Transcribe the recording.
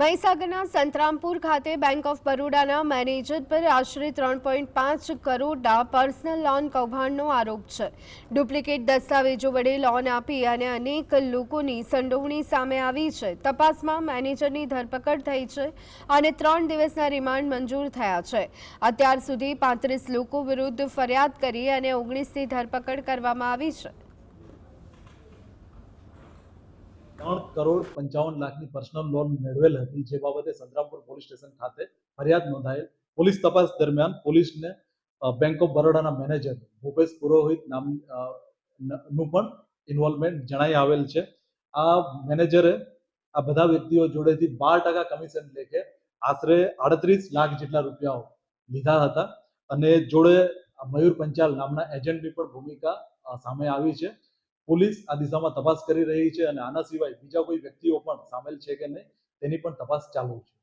મહીસાગરના સંતરામપુર ખાતે bank of બરોડાના manager પર આશરે ત્રણ પોઈન્ટ પાંચ કરોડના પર્સનલ લોન કૌભાંડનો આરોપ છે. ડુપ્લિકેટ દસ્તાવેજો વડે લોન આપી અને અનેક લોકોની સંડોવણી સામે આવી છે. તપાસમાં મેનેજરની ધરપકડ થઈ છે અને ત્રણ દિવસના રિમાન્ડ મંજૂર થયા છે. અત્યાર સુધી પાંત્રીસ લોકો વિરુદ્ધ ફરિયાદ કરી અને ઓગણીસની ધરપકડ કરવામાં આવી છે. ત્રણ કરોડ પંચાવન લાખની પર્સનલ લોન મેળવેલ હતી, જે બાબતે સંતરામપુર પોલીસ સ્ટેશન ખાતે ફરિયાદ નોંધાયેલ. પોલીસ તપાસ દરમિયાન પોલીસને બેંક ઓફ બરોડાના મેનેજર ભૂપેશ પુરોહિત નામનું પણ ઇન્વોલ્વમેન્ટ જણાઈ આવેલ છે. આ મેનેજરે આ બધા વ્યક્તિઓ જોડેથી બાર ટકા કમિશન લેખે આશરે આડત્રીસ લાખ જેટલા રૂપિયાઓ લીધા હતા. અને જોડે મયુર પંચાલ નામના એજન્ટની પણ ભૂમિકા સામે આવી છે. પોલીસ આ દિશામાં તપાસ કરી રહી છે અને આના સિવાય બીજા કોઈ વ્યક્તિઓ પણ સામેલ છે કે નહીં, તેની પણ તપાસ ચાલુ છે.